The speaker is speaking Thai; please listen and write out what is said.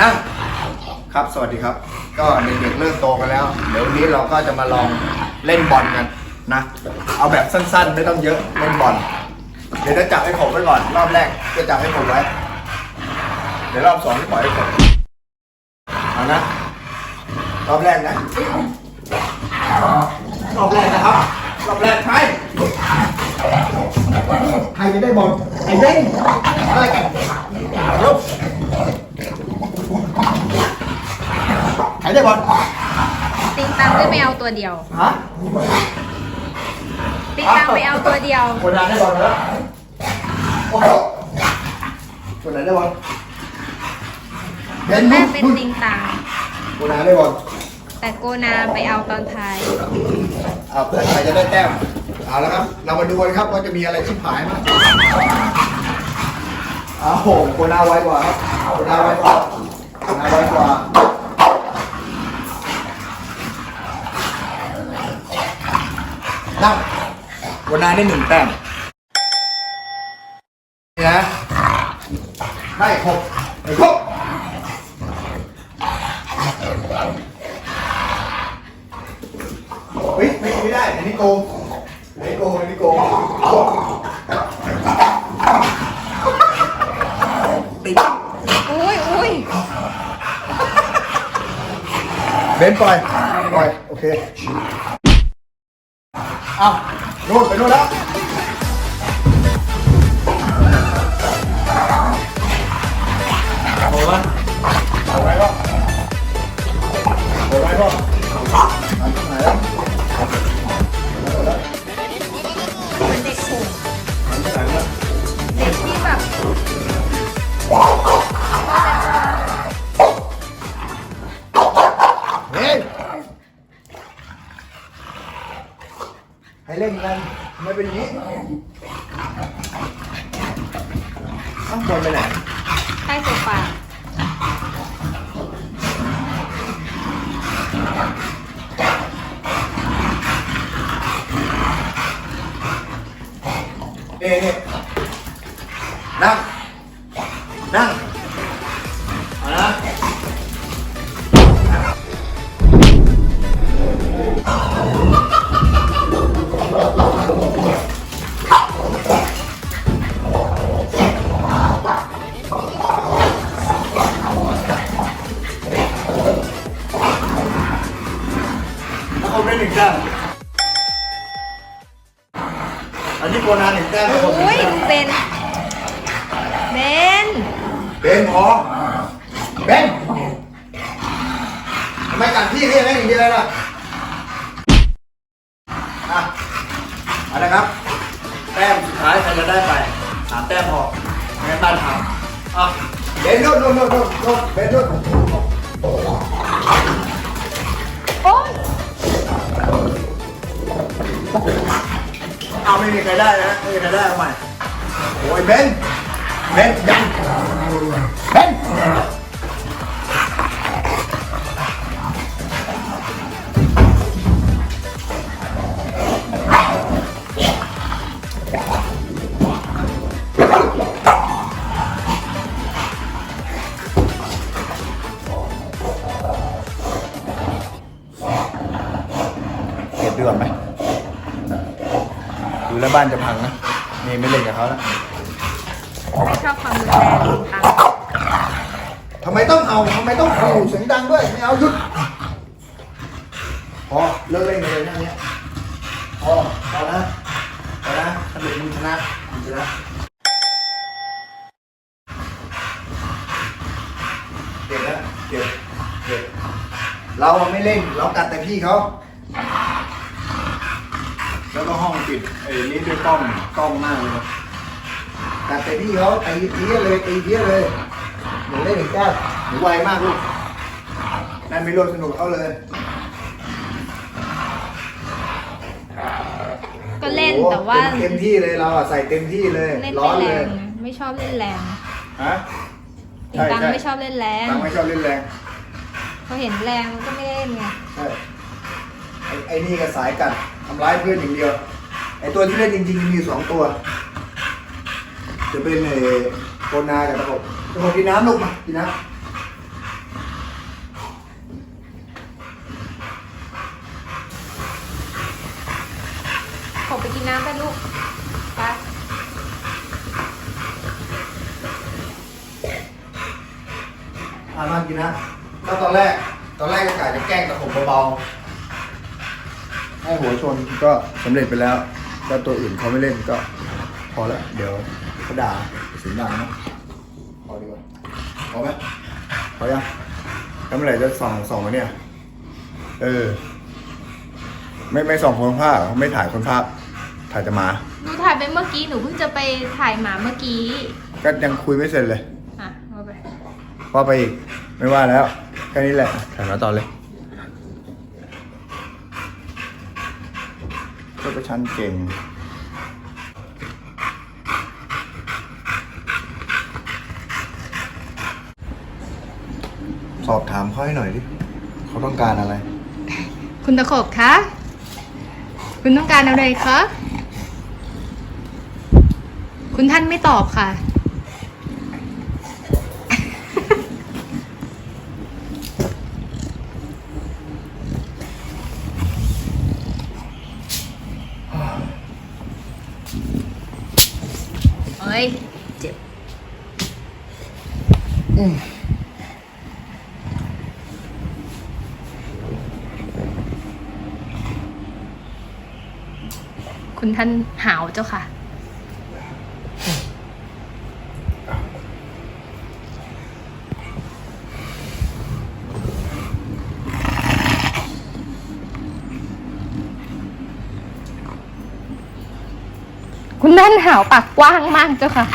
นั่งครับสวัสดีครับ ก็เด็กๆเริ่มโตกันแล้ว เดี๋ยววันนี้เราก็จะมาลองเล่นบอลกันนะ เอาแบบสั้นๆ ไม่ต้องเยอะเล่นบอลเดี๋ยวจะจับให้ผมไว้ก่อนรอบแรกจะจับให้ผมไว้ เดี๋ยวรอบสองจะปล่อยให้ผมเอานะรอบแรกนะรอบแรกนะครับรอบแรกใครใครจะได้บอลไอ้เด้งอะไรกันลุกใคร ได้บอลติงตังขึ้นไปเอาตัวเดียว ฮะติงตังไปเอาตัวเดียว คนนั้นได้บอลแล้วโอ้โหคนไหนได้บอลเบนแม่นุ่มเป็นติงตัง คนนั้นได้บอลแต่โกนาไปเอาตอนท้ายเอาเพื่อใครจะได้แต้มเอาแล้วครับ เรามาดูกันครับว่าจะมีอะไรชิบหายมั้งอ้าวโหโคนาไวกว่าครับโคนาไวกว่าโคนาไวกว่า นั่งโคนาได้หนึ่งแต้มนี่นะได้ครบได้ครบเฮ้ยไม่ไม่ได้อันนี้โกงอันนี้โกงอันนี้โกงติดอุ้ยอุ้ยเบนปล่อยปล่อยโอเคเอาโน่นไปโน่นแล้วเอาไว้เอาไว้ก็เอาไว้ก็อั ล่นกันไม่เป็นอย่างนี้เอ้าบอลไปไหนใต้โซฟานี่นี่นั่งนั่ง แล้วเขาได้หนึ่งแต้มอันนี้โกนาหนึ่งแต้มแล้วผมหนึ่งอุ้ยแต้มดูเบนเบนเบนพอเบนทำไมกัดพี่พี่ไม่อย่างนี้เลยล่ะอะเอาละครับ แต้มสุดท้ายใครจะได้ไปสามแต้มพอไม่งั้นบ้านพังอะเบนนู่นนู่นนู่นนู่นนู่นเบนนู่น ไม่มีใครได้นะไม่มีใครได้เอาใหม่โอ้ยเบนเบนยัง บ้านจะพังนะ นี่ไม่เล่นกับเขาแล้วไม่ชอบความรุนแรงทำไมต้องเอาทำไมต้องเอาเสียงดังด้วย ไม่เอาหยุดพอเลิกเล่นเลยนะเนี้ยพอพอนะพอนะถ้าเด็กมึงชนะมึงชนะเก็บแล้วเก็บเก็บเราไม่เล่นเรากัดแต่พี่เขา แล้วก็ห้องปิดไอ้นี้ด้วยกล้องกล้องมากเลยครับกัดแต่พี่เขาตีเพี้ยเลยตีเพี้ยเลยหนูเล่นอีกแก้วหนูไวมากลูกนั่นไม่ร่วมสนุกเขาเลยก็เล่นโอ้โหแต่ว่าเต็มที่เลยเราอะใส่เต็มที่เลย เล่นร้อไม่นแรเลย งไม่ชอบเล่นแรงฮะ ติงตังไม่ชอบเล่นแรงตังไม่ชอบเล่นแรงพอเห็นแรงมันก็ไม่เล่นไงใช่ไอ้ไอ้นี่ก็สายกัด ทำร้ายเพื่อนอย่างเดียว ไอตัวที่เล่นจริงๆมีสองตัว จะเป็นไอโคนากับระบบระบบกินน้ำลูกมากินน้ำผมไปกินน้ำไปลูก ไป อ่ามากินนะแล้วตอนแรก ตอนแรกก็กะจะแกล้งตะผมเบาๆ ให้หัวชนก็สำเร็จไปแล้วก็ตัวอื่นเขาไม่เล่นก็พอแล้วเดี๋ยวเขาด่าเสียงดังนะพอดีกว่าพอไหมพอยังแล้วเมื่อไหร่จะส่องส่องมาเนี่ย เออ ไม่ไม่ส่องคนภาพไม่ถ่ายคนภาพถ่ายจะมาหนูถ่ายไปเมื่อกี้หนูเพิ่งจะไปถ่ายหมาเมื่อกี้ ก็ยังคุยไม่เสร็จเลย อะเอาไปว่าไปอีกไม่ว่าแล้วแค่นี้แหละถ่ายมาต่อเลย ก็ประชันเก่งสอบถามเขาให้หน่อยดิเขาต้องการอะไร คุณตะขบคะ คุณต้องการอะไรคะ คุณท่านไม่ตอบค่ะ้ย เจ็บคุณท่านหาวเจ้าค่ะ แม่นหาวปากกว้างมากเจ้าค่ะ